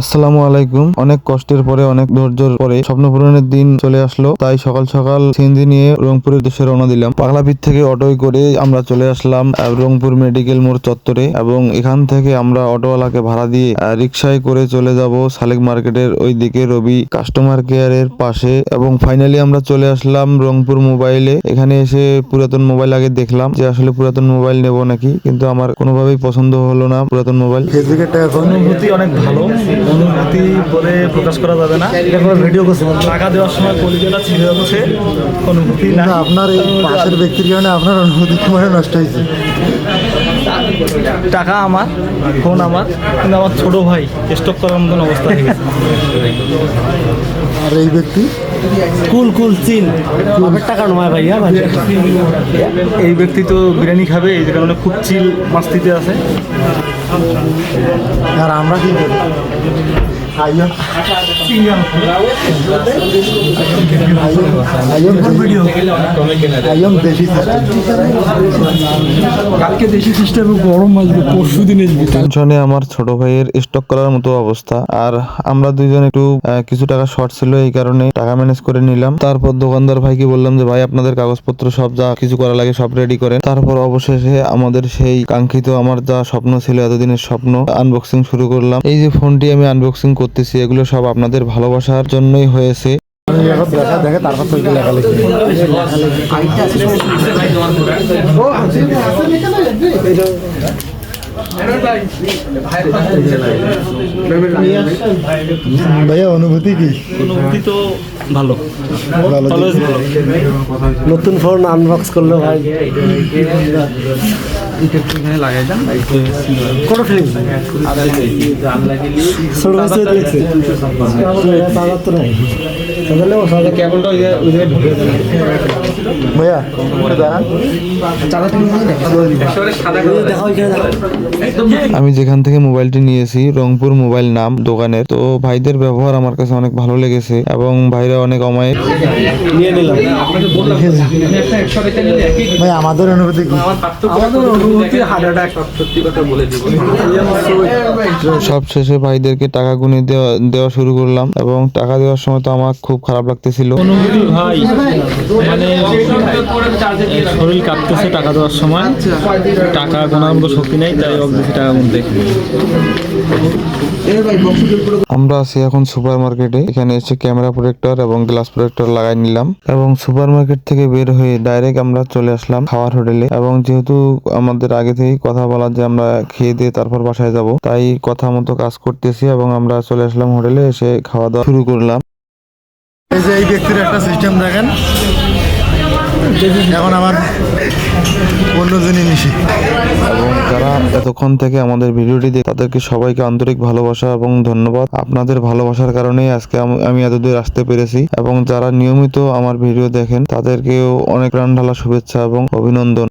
আসসালামু আলাইকুম। অনেক কষ্টের পরে অনেক ধৈর্যের পরে স্বপ্ন পূরণের দিন চলে আসলো। তাই সকাল সকাল সিন্ধি নিয়ে রংপুরের দেশে রওনা দিলাম। পাগলাপির থেকে অটোয় করে আমরা চলে আসলাম রংপুর মেডিকেল মোড় চত্বরে। এবং এখান থেকে আমরা অটোওয়ালাকে ভাড়া দিয়ে রিক্সায় করে চলে যাব সালেক মার্কেটের ওই দিকে রবি কাস্টমার কেয়ারের পাশে। এবং ফাইনালি আমরা চলে আসলাম রংপুর মোবাইলে। এখানে এসে পুরাতন মোবাইল আগে দেখলাম যে আসলে পুরাতন মোবাইল নেব নাকি। কিন্তু আমার কোনোভাবেই পছন্দ হলো না পুরাতন মোবাইল। ফেসবুকের অনুভূতি অনেক ভালো। অনুভূতি বলে প্রকাশ করা যাবে না। এখন ভিডিও করছে? টাকা দেওয়ার সময় কলিজাটা ছিঁড়ে যাচ্ছে। অনুভূতি না। আপনার এই পাশের ব্যক্তির কারণে আপনার অনুভূতি মানে নষ্ট হয়েছে। টাকা আমার ফোন আমার কিন্তু আমার ছোট ভাই স্টক করার মতন অবস্থা আর এই ব্যক্তি? কুল কুল চিন। টাকা নয় ভাইয়া এই ব্যক্তি তো বিরিয়ানি খাবে এই কারণে খুব চিল মাস্তিতে আছে। আর আমরা কি করি? আমার ছোট ভাইয়ের স্টক করার মতো অবস্থা। আর আমরা দুইজন একটু কিছু টাকা শর্ট ছিল, এই কারণে টাকা ম্যানেজ করে নিলাম। তারপর দোকানদার ভাইকে বললাম যে, ভাই, আপনাদের কাগজপত্র সব যা কিছু করা লাগে সব রেডি করেন। তারপর অবশেষে আমাদের সেই কাঙ্ক্ষিত, আমার যা স্বপ্ন ছিল, এতদিনের স্বপ্ন আনবক্সিং শুরু করলাম। এই যে ফোনটি আমি আনবক্সিং করতেছি এগুলো সব আপনাদের ভালোবাসার জন্যই হয়েছে। আমি এখন দেখা দেখে তারপর তো লেখালেখি ভাইয়া অনুভূতি কি? অনুভূতি তো ভালো। নতুন ফোন আনবক্স করল ভাই। কোনো ফিলিং ছোট বাচ্চা দিয়েছে। বাজার তো নাই। সকালে ও সকালে কেবলটা ওই জায়গায়- ঢুকে ঢুকে ভাইয়া আমি যেখান থেকে মোবাইলটি নিয়েছি রংপুর মোবাইল নাম দোকানের। তো ভাইদের ব্যবহার আমার কাছে অনেক ভালো লেগেছে এবং ভাইরা অনেক অমায়িক। ভাই আমাদের অনুভূতি কি? আমাদের অনুভূতি হার্ট অ্যাটাক। সত্যি কথা বলে দিব সব শেষে ভাইদেরকে টাকা গুনে দেওয়া দেওয়া শুরু করলাম এবং টাকা দেওয়ার সময় তো আমার খুব খারাপ লাগতেছিল। অনুভূতি ভাই মানে শরীর কাঁপতেছে টাকা দেওয়ার সময়। টাকা গোনার মতো শক্তি নেই তাই বেশি টাকা গুনতে আমরা আছি এখন সুপার মার্কেটে এখানে এসে ক্যামেরা প্রোটেক্টর এবং গ্লাস প্রোটেক্টর লাগাই নিলাম। এবং সুপার মার্কেট থেকে বের হয়ে ডাইরেক্ট আমরা চলে আসলাম খাওয়ার হোটেলে। এবং যেহেতু আমাদের আগে থেকেই কথা বলা যে আমরা খেয়ে দিয়ে তারপর বাসায় যাব তাই কথা মতো কাজ করতেছি এবং আমরা চলে আসলাম হোটেলে এসে খাওয়া দাওয়া শুরু করলাম। এই যে এই ব্যক্তির একটা সিস্টেম দেখেন। এখন আমার অন্য জনই মিশি এবং যারা এতক্ষণ থেকে আমাদের ভিডিওটি দেখে তাদেরকে সবাইকে আন্তরিক ভালোবাসা এবং ধন্যবাদ। আপনাদের ভালোবাসার কারণেই আজকে আম- এতদূর আসতে পেরেছি এবং যারা নিয়মিত আমার ভিডিও দেখেন, তাদেরকেও অনেক প্রাণ শুভেচ্ছা এবং অভিনন্দন।